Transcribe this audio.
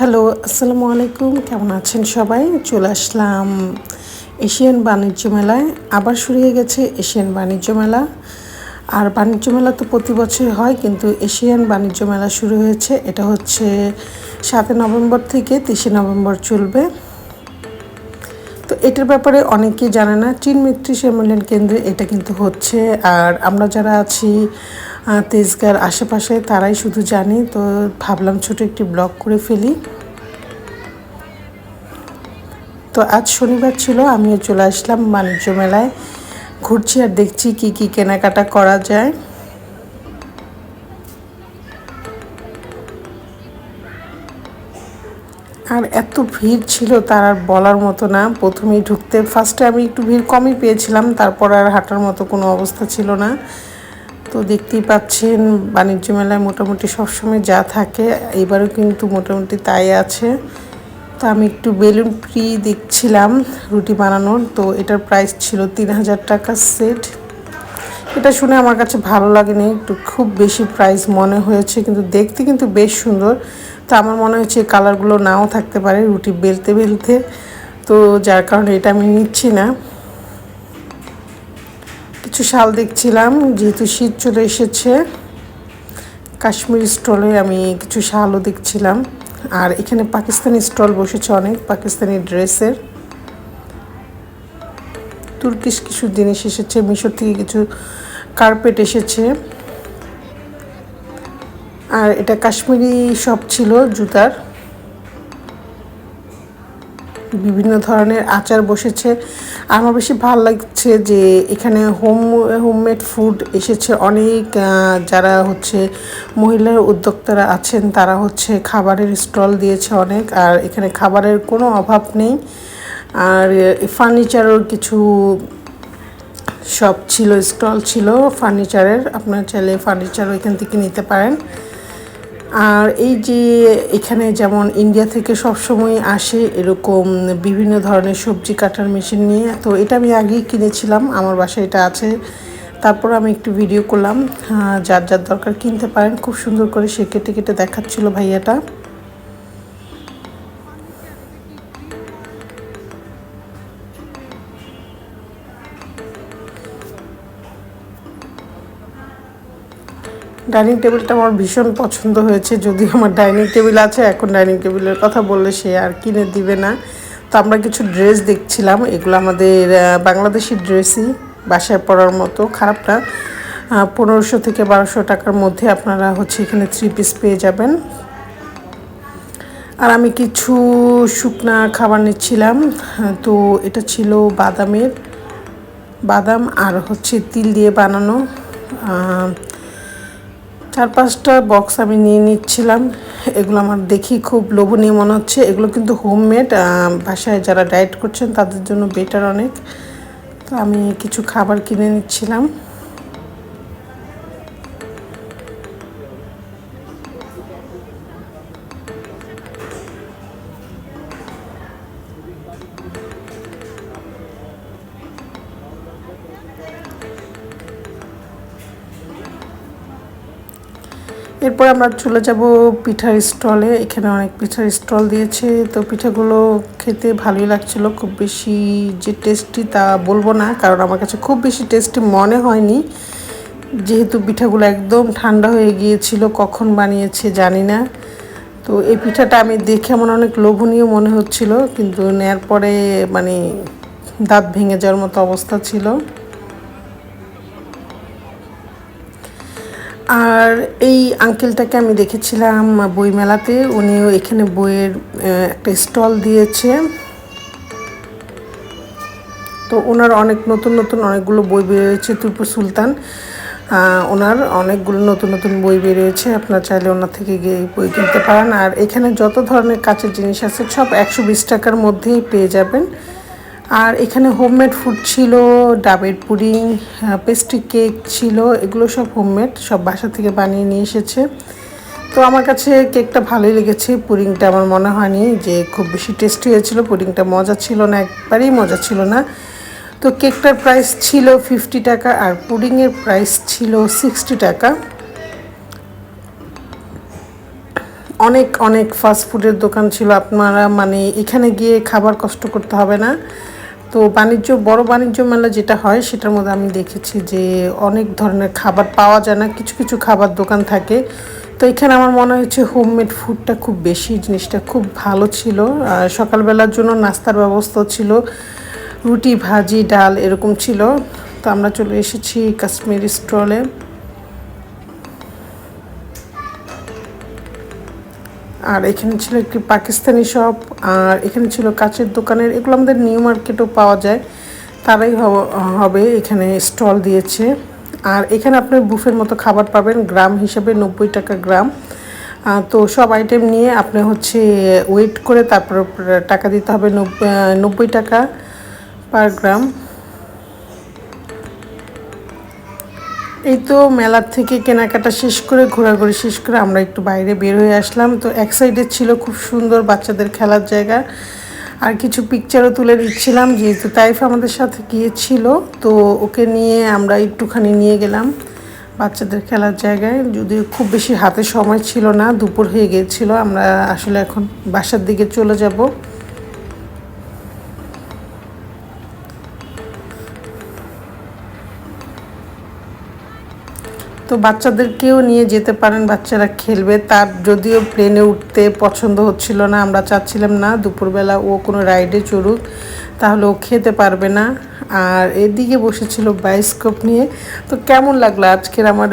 Hello, আসসালামু আলাইকুম। কেমন আছেন সবাই? চলে আসলাম এশিয়ান বাণিজ্য মেলায়। আবার শুরু হয়ে গেছে এশিয়ান বাণিজ্য মেলা। আর বাণিজ্য মেলা তো প্রতি বছর হয়, কিন্তু এশিয়ান বাণিজ্য মেলা শুরু হয়েছে। এটা হচ্ছে সাতই নভেম্বর থেকে তিরিশে নভেম্বর চলবে। তো এটার ব্যাপারে অনেকেই জানে না। চীন মিত্রি সম্মেলন কেন্দ্রে এটা কিন্তু হচ্ছে। আর আমরা যারা আছি তেজগার আশেপাশে, তারাই শুধু জানি। তো ভাবলাম ছোট একটি ব্লগ করে ফেলি। তো আজ শনিবার ছিল, আমিও চলে আসলাম বাণিজ্য মেলায়। ঘুরছি আর দেখছি কি কি কেনাকাটা করা যায়। আর এত ভিড় ছিল তার আর বলার মতো না। প্রথমেই ঢুকতে ফার্স্টে আমি একটু ভিড় কমই পেয়েছিলাম, তারপর আর হাঁটার মতো কোনো অবস্থা ছিল না। তো দেখতেই পাচ্ছেন, বাণিজ্য মেলায় মোটামুটি সবসময় যা থাকে, এবারও কিন্তু মোটামুটি তাই আছে। তো আমি একটু বেলুন ফ্রি দেখছিলাম, রুটি বানানোর, তো এটার প্রাইস ছিল তিন হাজার টাকা সেট এটা শুনে আমার কাছে ভালো লাগেনি, একটু খুব বেশি প্রাইস মনে হয়েছে, কিন্তু দেখতে কিন্তু বেশ সুন্দর। তো আমার মনে হচ্ছে কালারগুলো নাও থাকতে পারে, রুটি বেলতে বেলতে। তো যার কারণে এটা আমি নিচ্ছি না। কিছু শাল দেখছিলাম, যেহেতু শীত চলে এসেছে, কাশ্মীর স্টলে আমি কিছু শালও দেখছিলাম। আর এখানে পাকিস্তানি স্টল বসেছে অনেক, পাকিস্তানি ড্রেসের। তুর্কিশ কিছু জিনিস এসেছে, মিশর থেকে কিছু কার্পেট এসেছে। আর এটা কাশ্মীরি শপ ছিল জুতার। বিভিন্ন ধরনের আচার বসেছে। আমার বেশি ভালো লাগছে যে এখানে হোম, হোমমেড ফুড এসেছে। অনেক যারা হচ্ছে মহিলা উদ্যোক্তারা আছেন, তারা হচ্ছে খাবারের স্টল দিয়েছে অনেক। আর এখানে খাবারের কোনো অভাব নেই। আর ফার্নিচারও কিছু শপ ছিল, স্টল ছিল ফার্নিচারের। আপনার চাইলে ফার্নিচারও এখান থেকে নিতে পারেন। আর এই যে এখানে যেমন ইন্ডিয়া থেকে সবসময় আসে এরকম বিভিন্ন ধরনের সবজি কাটার মেশিন নিয়ে, তো এটা আমি আগেই কিনেছিলাম, আমার বাসায় এটা আছে। তারপর আমি একটু ভিডিও করলাম যার যার দরকার কিনতে পারেন, খুব সুন্দর করে সে কেটে কেটে দেখাচ্ছিল ভাইয়াটা। ডাইনিং টেবিলটা আমার ভীষণ পছন্দ হয়েছে, যদিও আমার ডাইনিং টেবিল আছে, এখন ডাইনিং টেবিলের কথা বললে সে আর কিনে দিবে না। তো আমরা কিছু ড্রেস দেখছিলাম, এগুলো আমাদের বাংলাদেশি ড্রেসই, বাসায় পরার মতো খারাপ না পনেরোশো থেকে বারোশো টাকার মধ্যে আপনারা হচ্ছে এখানে থ্রি পিস পেয়ে যাবেন। আর আমি কিছু শুকনা খাবার নিচ্ছিলাম, তো এটা ছিল বাদামের, বাদাম আর হচ্ছে তিল দিয়ে বানানো। চার পাঁচটা বক্স আমি নিয়ে নিচ্ছিলাম। এগুলো আমার দেখি খুব লোভনীয় মনে হচ্ছে। এগুলো কিন্তু হোমমেড বাসায় যারা ডায়েট করছেন তাদের জন্য বেটার অনেক। তো আমি কিছু খাবার কিনে নিচ্ছিলাম। এরপর আমরা চলে যাব পিঠার স্টলে এখানে অনেক পিঠার স্টল দিয়েছে। তো পিঠাগুলো খেতে ভালোই লাগছিল। খুব বেশি যে টেস্টি তা বলব না, কারণ আমার কাছে খুব বেশি টেস্টি মনে হয়নি। যেহেতু পিঠাগুলো একদম ঠান্ডা হয়ে গিয়েছিল, কখন বানিয়েছে জানি না। তো এই পিঠাটা আমি দেখে আমার অনেক লোভনীয় মনে হচ্ছিল, কিন্তু নেয়ার পরে মানে দাঁত ভেঙে যাওয়ার মতো অবস্থা ছিল। আর এই আঙ্কেলটাকে আমি দেখেছিলাম বইমেলাতে। উনিও এখানে বইয়ের একটা স্টল দিয়েছে। তো ওনার অনেক নতুন নতুন অনেকগুলো বই বেরিয়েছে তুপুর সুলতান। ওনার অনেকগুলো নতুন নতুন বই বেরিয়েছে। আপনার চাইলে ওনার থেকে গিয়ে বই কিনতে পারেন। আর এখানে যত ধরনের কাঁচের জিনিস আছে, সব একশো বিশ টাকার মধ্যেই পেয়ে যাবেন। আর এখানে হোমমেড ফুড ছিল, ডাবের পুডিং পেস্ট্রি কেক ছিল, এগুলো সব হোমমেড সব বাসা থেকে বানিয়ে নিয়ে এসেছে। তো আমার কাছে কেকটা ভালোই লেগেছে, পুডিংটা আমার মনে হয়নি যে খুব বেশি টেস্টি হয়েছিল, পুডিংটা মজা ছিল না, একবারেই মজা ছিল না। তো কেকটার প্রাইস ছিল ফিফটি টাকা আর পুডিংয়ের প্রাইস ছিল সিক্সটি টাকা। অনেক অনেক ফাস্ট ফুডের দোকান ছিল আপনারা মানে এখানে গিয়ে খাবার কষ্ট করতে হবে না। তো বাণিজ্য, বড় বাণিজ্য মেলা যেটা হয়, সেটার মধ্যে আমি দেখেছি যে অনেক ধরনের খাবার পাওয়া যায় না, কিছু কিছু খাবার দোকান থাকে। তো এখানে আমার মনে হচ্ছে হোমমেড ফুডটা খুব বেশি, জিনিসটা খুব ভালো ছিল। সকালবেলার জন্য নাস্তার ব্যবস্থা ছিল। রুটি, ভাজি, ডাল এরকম ছিল। তো আমরা চলে এসেছি কাশ্মীরি স্টলে। আর এখানে ছিল একটি পাকিস্তানি শপ আর এখানে ছিল কাচের দোকানের, এগুলো আমাদের নিউ মার্কেটও পাওয়া যায়। তারাই হব- এখানে স্টল দিয়েছে। আর এখানে আপনি বুফের মতো খাবার পাবেন, গ্রাম হিসেবে নব্বই টাকা গ্রাম। তো সব আইটেম নিয়ে আপনি হচ্ছে ওয়েট করে তারপর টাকা দিতে হবে নব্বই টাকা পার গ্রাম এই তো মেলার থেকে কেনাকাটা শেষ করে, ঘোরাঘুরি শেষ করে আমরা একটু বাইরে বের হয়ে আসলাম। তো এক সাইডে ছিল খুব সুন্দর বাচ্চাদের খেলার জায়গা। আর কিছু পিকচারও তুলে দিচ্ছিলাম যেহেতু তাইফ আমাদের সাথে গিয়েছিল। তো ওকে নিয়ে আমরা একটুখানি নিয়ে গেলাম বাচ্চাদের খেলার জায়গায়। যদিও খুব বেশি হাতে সময় ছিল না, দুপুর হয়ে গিয়েছিল। আমরা আসলে এখন বাসার দিকে চলে যাব। তো বাচ্চাদেরকেও নিয়ে যেতে পারেন, বাচ্চারা খেলবে। তার যদিও প্লেনে উঠতে পছন্দ হচ্ছিল না, আমরা চাচ্ছিলাম না, দুপুরবেলা ও কোনো রাইডে চড়ুক, তাহলে ও খেতে পারবে না। আর এদিকে বসেছিল বায়োস্কোপ নিয়ে। তো কেমন লাগল আজকের আমার